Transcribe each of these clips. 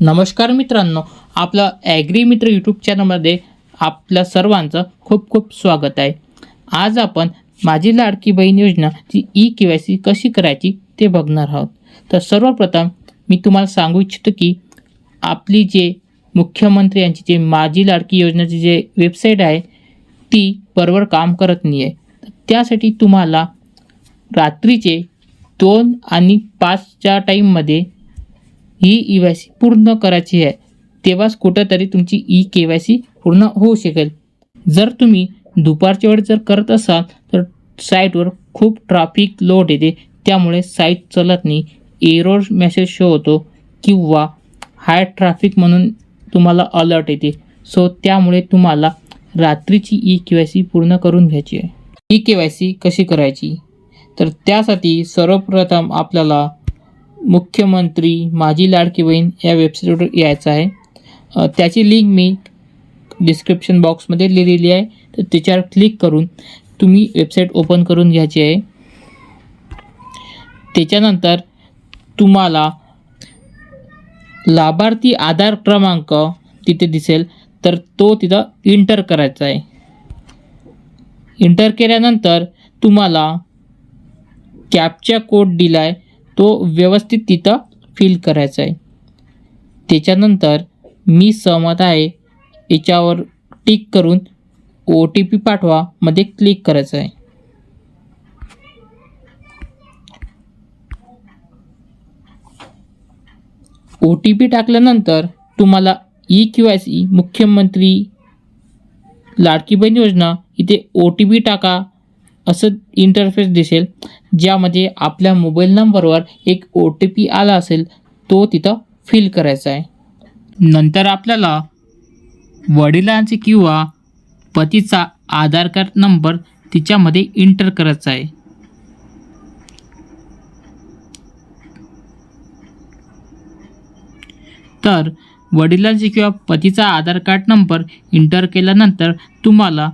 नमस्कार मित्रांनो आपलं ॲग्री मित्र यूट्यूब चॅनलमध्ये आपल्या सर्वांचं खूप खूप स्वागत आहे. आज आपण माझी लाडकी बहीण योजनाची ई के वाय सी कशी करायची ते बघणार आहोत. तर सर्वप्रथम मी तुम्हाला सांगू इच्छितो की आपली जे मुख्यमंत्री यांची जे माझी लाडकी योजनाची जे वेबसाईट आहे ती बरोबर काम करत नाही आहे त्यासाठी तुम्हाला रात्रीचे दोन आणि पाचच्या टाईममध्ये ही ई वाय सी पूर्ण करायची आहे. तेव्हाच कुठंतरी तुमची ई के वाय सी पूर्ण होऊ शकेल. जर तुम्ही दुपारच्या वेळ जर करत असाल तर साईटवर खूप ट्रॅफिक लोड येते. त्यामुळे साईट चालत नाही. एरोर मेसेज शो होतो किंवा हाय ट्रॅफिक म्हणून तुम्हाला अलर्ट येते. सो त्यामुळे तुम्हाला रात्रीची ई के वाय सी पूर्ण करून घ्यायची आहे. ई के वाय सी कशी करायची? तर त्यासाठी सर्वप्रथम आपल्याला मुख्यमंत्री माझी लाडकी बहीण या वेबसाईटवर यायचं आहे. त्याची लिंक मी डिस्क्रिप्शन बॉक्समध्ये लिहिलेली आहे. तर त्याच्यावर क्लिक करून तुम्ही वेबसाईट ओपन करून घ्यायची आहे. त्याच्यानंतर तुम्हाला लाभार्थी आधार क्रमांक तिथे दिसेल. तर तो तिथं इंटर करायचा आहे. इंटर केल्यानंतर तुम्हाला कॅपचा कोड दिला आहे तो व्यवस्थित तिथं फिल करायचा आहे. त्याच्यानंतर मी सहमत आहे याच्यावर टिक करून ओ टी पी पाठवा मध्ये क्लिक करायचं आहे. ओ टी पी टाकल्यानंतर तुम्हाला ई क्यू आय सी मुख्यमंत्री लाडकी बहीण योजना इथे ओ टी पी टाका असं इंटरफेस दिसेल ज्यामध्ये आपल्या मोबाईल नंबरवर एक ओ टी पी आला असेल तो तिथं फिल करायचा आहे. नंतर आपल्याला वडिलांचे किंवा पतीचा आधार कार्ड नंबर तिच्यामध्ये इंटर करायचा आहे. तर वडिलांचे किंवा पतीचा आधार कार्ड नंबर इंटर केल्यानंतर तुम्हाला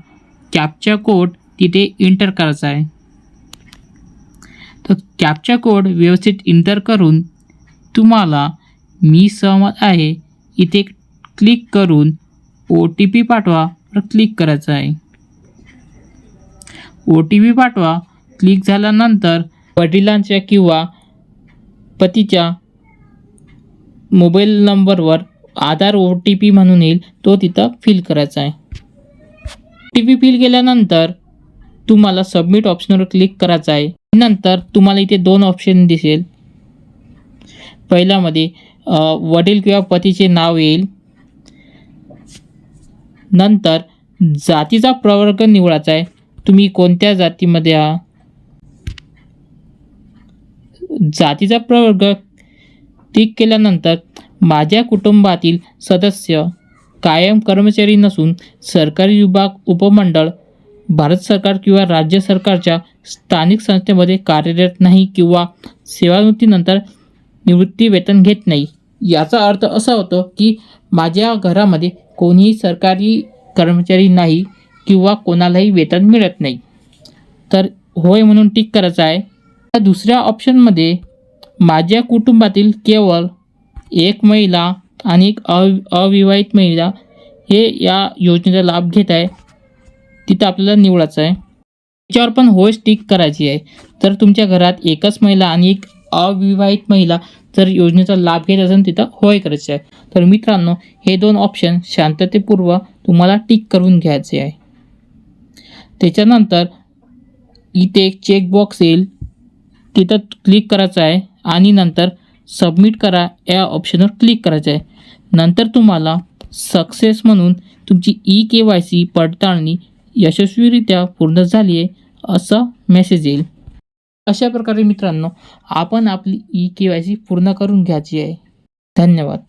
कॅपचा कोड तिथे इंटर करायचा आहे. तर कॅपचा कोड व्यवस्थित इंटर करून तुम्हाला मी सहमत आहे इथे क्लिक करून ओ टी पी पाठवा क्लिक करायचं आहे. ओ टी पी पाठवा क्लिक झाल्यानंतर वडिलांच्या किंवा पतीच्या मोबाईल नंबरवर आधार ओ टी पी म्हणून येईल तो तिथं फिल करायचा आहे. ओ टी पी फिल केल्यानंतर तुम्हाला सबमिट ऑप्शनवर क्लिक करायचं आहे. नंतर तुम्हाला इथे दोन ऑप्शन दिसेल. पहिल्यामध्ये वडील किंवा पतीचे नाव येईल. नंतर जातीचा प्रवर्ग निवडायचा आहे. तुम्ही कोणत्या जातीमध्ये आहात? जातीचा प्रवर्ग टिक केल्यानंतर माझ्या कुटुंबातील सदस्य कायम कर्मचारी नसून सरकारी विभाग उपमंडळ भारत सरकार किंवा राज्य सरकारच्या स्थानिक संस्थेमध्ये कार्यरत नाही किंवा सेवानिवृत्तीनंतर निवृत्ती वेतन घेत नाही. याचा अर्थ असा होतो की माझ्या घरामध्ये कोणीही सरकारी कर्मचारी नाही किंवा कोणालाही वेतन मिळत नाही. तर होय म्हणून टिक करायचं आहे. त्या दुसऱ्या ऑप्शनमध्ये माझ्या कुटुंबातील केवळ एक महिला आणि एक अव अविवाहित महिला हे या योजनेचा लाभ घेत आहे. तिथं आपल्याला निवडायचं आहे. त्याच्यावर पण होय टिक करायची आहे. तर तुमच्या घरात एकच महिला आणि एक अविवाहित महिला जर योजनेचा लाभ घेत असेल तिथं होय करायचे आहे. तर मित्रांनो हे दोन ऑप्शन शांततेपूर्व तुम्हाला टिक करून घ्यायचे आहे. त्याच्यानंतर इथे एक चेकबॉक्स येईल. तिथं क्लिक करायचं आहे आणि नंतर सबमिट करा या ऑप्शनवर क्लिक करायचं आहे. नंतर तुम्हाला सक्सेस म्हणून तुमची ई के वाय सी पडताळणी यशस्वीरित्या पूर्ण झाली आहे असं मेसेज येईल. अशा प्रकारे मित्रांनो आपण आपली ई के वाय सी पूर्ण करून घ्यायची आहे. धन्यवाद.